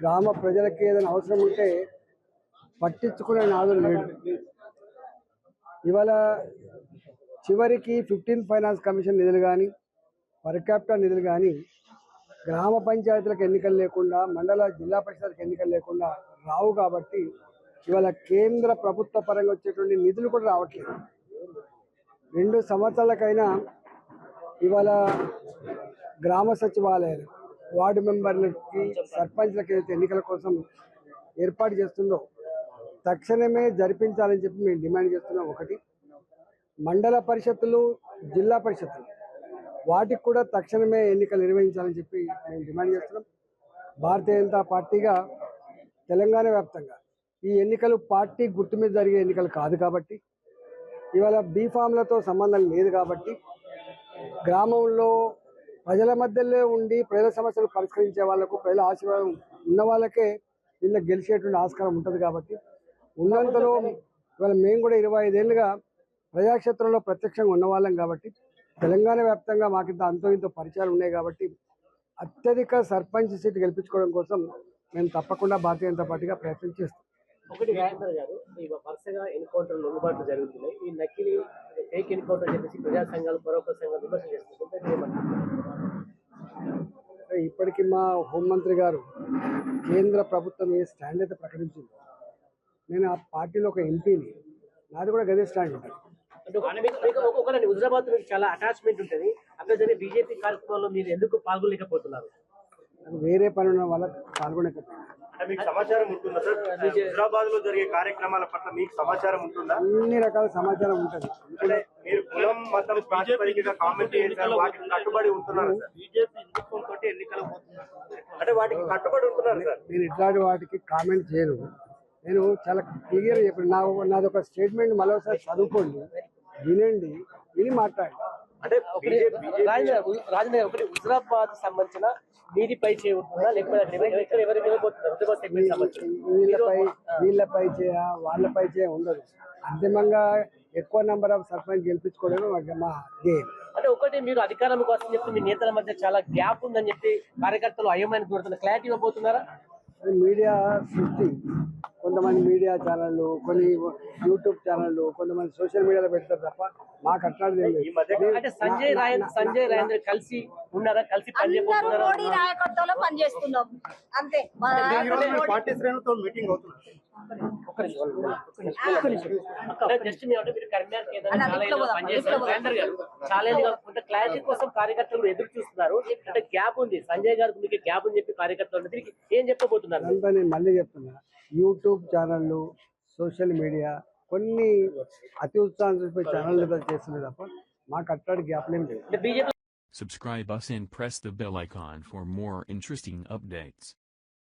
గ్రామ ప్రజలకి ఏదైనా అవసరం ఉంటే పట్టించుకునే నాదులు లేడు. ఇవాళ చివరికి ఫిఫ్టీన్ ఫైనాన్స్ కమిషన్ నిధులు కానీ పర్ క్యాపిటల్ నిధులు కానీ గ్రామ పంచాయతీలకు ఎన్నికలు లేకుండా మండల జిల్లా పరిషత్లకు ఎన్నికలు లేకుండా రావు కాబట్టి ఇవాళ కేంద్ర ప్రభుత్వ పరంగా వచ్చేటువంటి నిధులు కూడా రావట్లేదు. రెండు సంవత్సరాలకైనా ఇవాళ గ్రామ సచివాలయాలు వార్డు మెంబర్లకి సర్పంచ్లకి ఏదైతే ఎన్నికల కోసం ఏర్పాటు చేస్తుందో తక్షణమే జరిపించాలని చెప్పి మేము డిమాండ్ చేస్తున్నాం. ఒకటి మండల పరిషత్తులు జిల్లా పరిషత్తులు వాటికి కూడా తక్షణమే ఎన్నికలు నిర్వహించాలని చెప్పి మేము డిమాండ్ చేస్తున్నాం. భారతీయ జనతా పార్టీగా తెలంగాణ వ్యాప్తంగా ఈ ఎన్నికలు పార్టీ గుర్తు మీద జరిగే ఎన్నికలు కాదు కాబట్టి ఇవాళ బీఫామ్లతో సంబంధం లేదు కాబట్టి గ్రామంలో ప్రజల మధ్యలో ఉండి ప్రజల సమస్యలు పరిష్కరించే వాళ్ళకు ప్రజల ఆశీర్వాదం ఉన్న వాళ్ళకే వీళ్ళ గెలిచేటువంటి ఆస్కారం ఉంటుంది కాబట్టి ఉన్నంతలో ఇవాళ మేము కూడా ఇరవై ఐదేళ్ళుగా ప్రజాక్షేత్రంలో ప్రత్యక్షంగా ఉన్నవాళ్ళం కాబట్టి తెలంగాణ వ్యాప్తంగా మాకింత అంతో ఇంతో పరిచయాలు ఉన్నాయి కాబట్టి అత్యధిక సర్పంచ్ సీట్ గెలిపించుకోవడం కోసం మేము తప్పకుండా భారతీయ జనతా పార్టీగా ప్రయత్నం చేస్తాం. ఒకటి రాజేంద్ర గారు వరుసగా ఎన్కౌంటర్లు అందుబాటులో జరుగుతున్నాయి. ఈ నకిలీ ఫేక్ ఎన్కౌంటర్ చెప్పేసి ప్రజా సంఘాలు పరోక్ష సంఘాలు విమర్శ చేస్తున్నారు ఇప్పటికీ మా హోంమంత్రి గారు కేంద్ర ప్రభుత్వం ఏ స్టాండ్ అయితే ప్రకటించిందో నేను ఆ పార్టీలో ఒక ఎంపీని నాది కూడా గదే స్టాండ్ ఉంటుంది. హుజరాబాద్ మీకు చాలా అటాచ్మెంట్ ఉంటుంది. అక్కడ జరిగే బీజేపీ కార్యక్రమంలో మీరు ఎందుకు పాల్గొనలేకపోతున్నారు? వేరే పని ఉన్న వాళ్ళకి పాల్గొనకపోయినా. అంటే మీకు సమాచారం ఉంటుందా సార్? హైదరాబాద్లో జరిగే కార్యక్రమాల పట్ల మీకు సమాచారం ఉంటుందా? అన్ని రకాల సమాచారం ఉంటుంది. అంటే మీరు కులం మతం ప్రాతిపదికగా కామెంట్ చేశారు వాటికి కట్టుబడి ఉంటున్నారు సార్? బీజేపీ ఎన్నికలు అంటే వాటికి కట్టుబడి ఉంటున్నారు సార్? నేను ఇట్లాంటి వాటికి కామెంట్ చేయను నేను చాలా క్లియర్ చెప్పాను. నా నాది ఒక స్టేట్మెంట్ మరోసారి చదువుకోండి వినండి విని మాట్లాడండి. అంటే బీజేపీ రాజేంద్ర రాజేంద్ర గారు, ఒకటి హుజరాబాద్ సంబంధించిన మీది పై చేయబోతుందా లేకపోతే ఎవరు- మీద వీళ్ళపై వీళ్ళపై చేయ వాళ్ళపై చేయ ఉండదు. అంతిమంగా ఎక్కువ నెంబర్ ఆఫ్ సర్పంచ్ గెలిపించుకోవడమే మా- మా ధ్యేయం అంటే ఒకటి మీరు అధికారం కోసం చెప్తే మీ నేతల మధ్య చాలా గ్యాప్ ఉందని చెప్పి కార్యకర్తలు అయోమయం కోరుతున్నారు క్లారిటీ ఇవ్వబోతున్నారా? మీడియా సృష్టి కొంతమంది మీడియా ఛానళ్ళు కొన్ని యూట్యూబ్ ఛానళ్ళు కొంతమంది సోషల్ మీడియాలో పెడతారు తప్ప మాకు అట్లాంటిది ఏం లేదు. ఈ మధ్య నేను- అంటే సంజయ్ రాయంద్ర సంజయ్ రాయంద్ర కలిసి ఉన్నారా? కలిసి నాయకత్వంలో పనిచేస్తున్నాం అంతే. మన మోడీ- పార్టీ శ్రేణులతో మీటింగ్ అవుతుంది అంటే జస్ట్ మీరు కరీంనగర్ గారు కొంత క్లారిటీ కోసం కార్యకర్తలు ఎదురు చూస్తున్నారు. అంటే గ్యాప్ ఉంది. సంజయ్ గారికి మీకు గ్యాప్ ఉంది చెప్పి కార్యకర్తలు ఏం చెప్పబోతున్నారు? మళ్ళీ చెప్తున్నా. యూట్యూబ్ ఛానళ్ళు సోషల్ మీడియా కొన్ని అతి ఉత్సాహం చూపే ఛానళ్ళు చేస్తుంది తప్ప మాకు అట్లాంటి గ్యాప్లేం లేదు అంటే BJP Subscribe us and press the bell icon for more interesting updates.